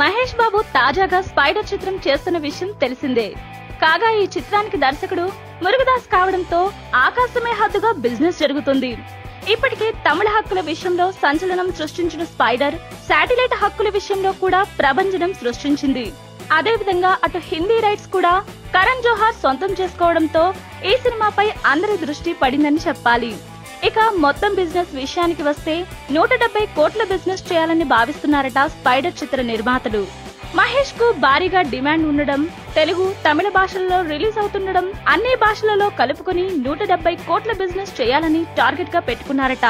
మహేష్ బాబు తాజాగా స్పైడర్ చిత్రం చేస్తున్న విషయం తెలిసిందే. కాగా ఈ చిత్రానికి దర్శకుడు మురుగదాస్ కావడంతో ఆకాశమే హద్దుగా బిజినెస్ జరుగుతుంది. ఇప్పటికే తమిళ హక్కుల విషయంలో సంచలనం సృష్టించిన స్పైడర్ శాటిలైట్ హక్కుల విషయంలో కూడా ప్రభంజనం సృష్టించింది. అదేవిధంగా అటు హిందీ రైట్స్ కూడా కరణ్ జోహార్ సొంతం చేసుకోవడంతో ఈ సినిమాపై అందరి దృష్టి పడిందని చెప్పాలి. ఇక మొత్తం బిజినెస్ విషయానికి వస్తే నూట డెబ్బై కోట్ల బిజినెస్ చేయాలని భావిస్తున్నారట స్పైడర్ చిత్ర నిర్మాతలు. మహేష్కు భారీగా డిమాండ్ ఉండడం తెలుగు తమిళ భాషల్లో రిలీజ్ అవుతుండడం అన్ని భాషలలో కలుపుకొని నూట డెబ్బై కోట్ల బిజినెస్ చేయాలని టార్గెట్గా పెట్టుకున్నారట.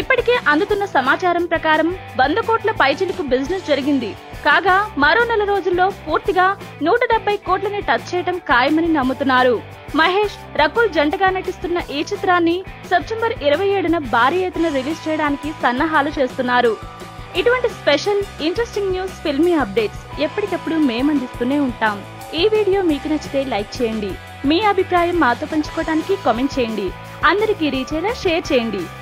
ఇప్పటికే అందుతున్న సమాచారం ప్రకారం వంద కోట్ల పైచిలుకు బిజినెస్ జరిగింది. కాగా మరో నెల రోజుల్లో పూర్తిగా నూట డెబ్బై కోట్లని టచ్ చేయడం ఖాయమని నమ్ముతున్నారు. మహేష్ రకుల్ జంటగా నటిస్తున్న ఈ చిత్రాన్ని సెప్టెంబర్ ఇరవై ఏడున భారీ ఎత్తున రిలీజ్ చేయడానికి సన్నాహాలు చేస్తున్నారు. ఇటువంటి special interesting news filmy updates ఎప్పటికప్పుడు మేము అందిస్తూనే ఉంటాం. ఈ వీడియో మీకు నచ్చితే లైక్ చేయండి. మీ అభిప్రాయం మాతో పంచుకోవడానికి కామెంట్ చేయండి. అందరికీ రీచ్ అయినా షేర్ చేయండి.